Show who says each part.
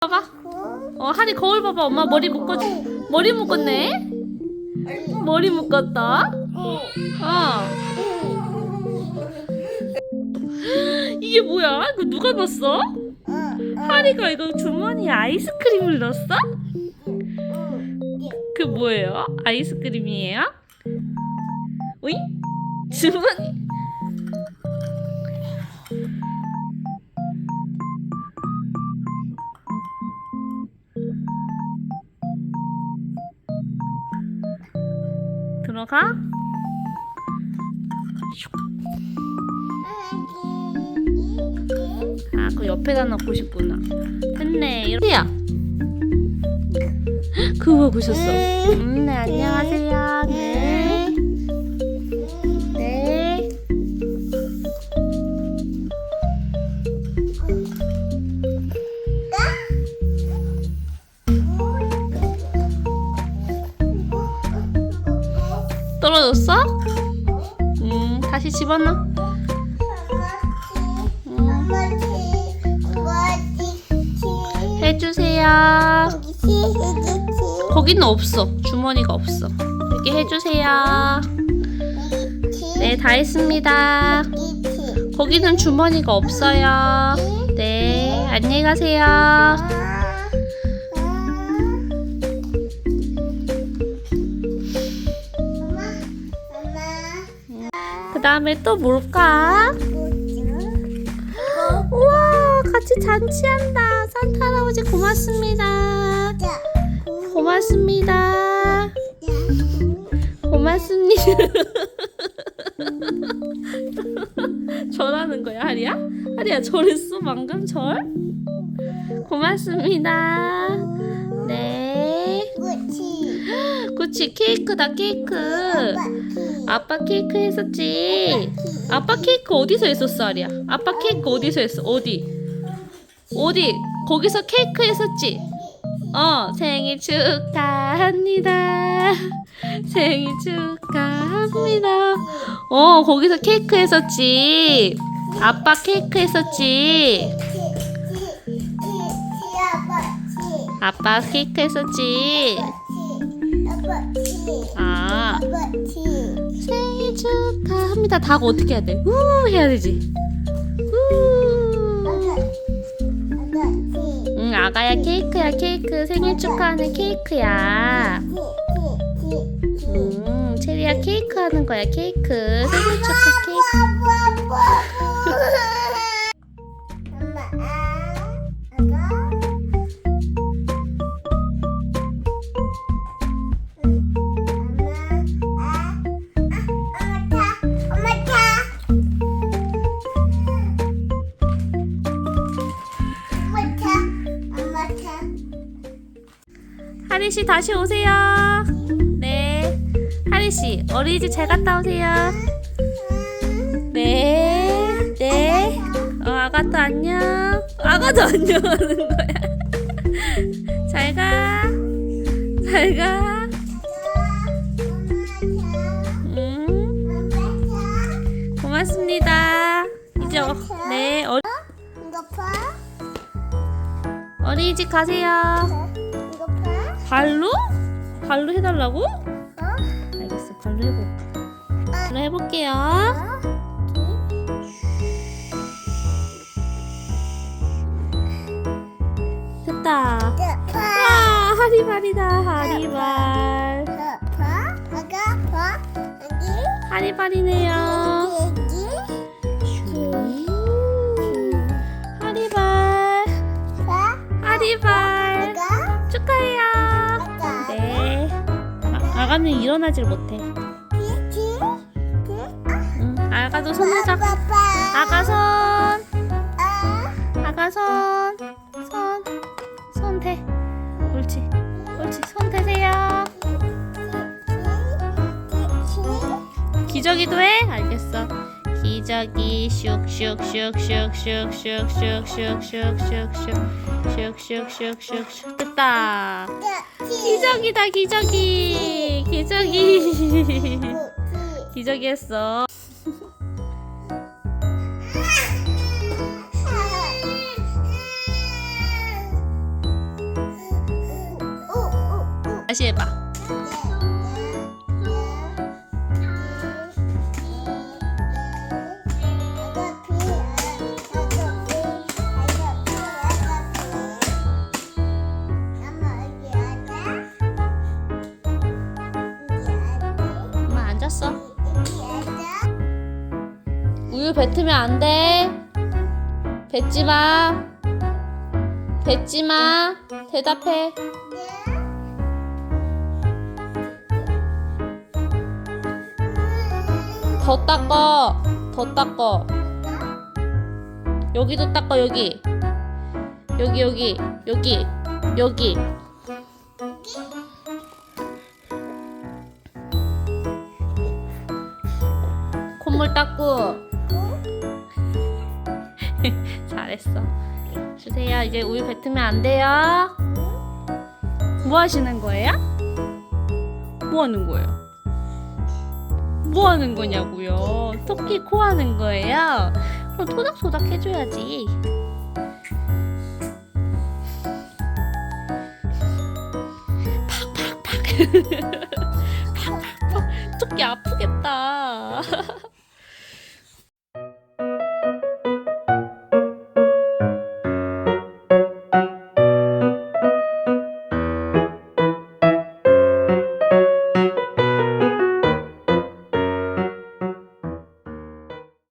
Speaker 1: 봐봐. 어, 하리 거울 봐봐. 엄마 머리 묶어줘. 머리 묶었네. 머리 묶었다. 어. 이게 뭐야? 이거 누가 넣었어? 하리가 이거 주머니에 아이스크림을 넣었어? 그 뭐예요? 아이스크림이에요? 오이? 주머니. 들어가. 아, 그 옆에다 넣고 싶구나. 됐네. 이렇게야. 그거 있었어. 음, 네, 안녕하세요. 떨어졌어? 음, 다시 집어넣어. 해주세요. 거기는 없어. 주머니가 없어. 이렇게 해주세요. 네, 다 했습니다. 거기는 주머니가 없어요. 네, 안녕히 가세요. 그 다음에 또 뭘까? 우와, 같이 잔치한다. 산타 할아버지 고맙습니다. 고맙습니다. 고맙습니다. 절하는 거야, 하리야? 하리야, 절했어? 방금 절? 고맙습니다. 네. 그치, 케이크다, 케이크. 아빠 케이크 했었지? 아빠 케이크 어디서 했었어, 하리야? 아빠 케이크 어디서 했어? 어디? 어디? 거기서 케이크 했었지? 어, 생일 축하합니다. 생일 축하합니다. 어, 거기서 케이크 했었지. 아빠 케이크 했었지. 아빠 케이크 했었지. 아, 축하합니다. 닭 어떻게 해야 돼? 우 해야 되지. 우. 응, 아가야 케이크야 케이크 생일 축하하는 케이크야. 음, 체리야 케이크 하는 거야 케이크 생일 축하 케이크. 하리 씨 다시 오세요. 네, 하리 씨 어린이집 잘 갔다 오세요. 네, 네. 어, 아가도 안녕. 아가도 안녕 하는 거야. 잘 가. 잘 가. 음, 고맙습니다. 이제 어, 네 어, 어린이집 가세요. 발로? 발로 해달라고? 알겠어, 발로 해볼게. 발로 해볼게요. 됐다. 와, 하리발이다, 하리발. 하리발이네요. 아, 아가는 일어나질 못해. 응, 아가도 손 해줘. 아가 손. 아가 손. 손. 손 대. 옳지. 옳지. 손 대세요. 기저귀도 해? 알겠어. 기저귀 슉슉슉슉슉슉슉슉슉슉슉슉슉슉슉슉슉슉 됐다. 기저귀다 기저귀. 기저귀. 기저귀 했어. 다시 해봐. 어, 어, 어. 뱉으면 안 돼. 뱉지 마. 뱉지 마. 대답해. 더 닦어. 더 닦어. 여기도 닦어 여기. 여기 여기 여기 여기. 콧물 닦고. 잘했어. 주세요. 이제 우유 뱉으면 안 돼요. 뭐 하시는 거예요? 뭐 하는 거예요? 뭐 하는 거냐고요? 토끼 코 하는 거예요? 그럼 토닥토닥 해줘야지. 팍팍팍. 팍팍팍. 토끼 아프겠다.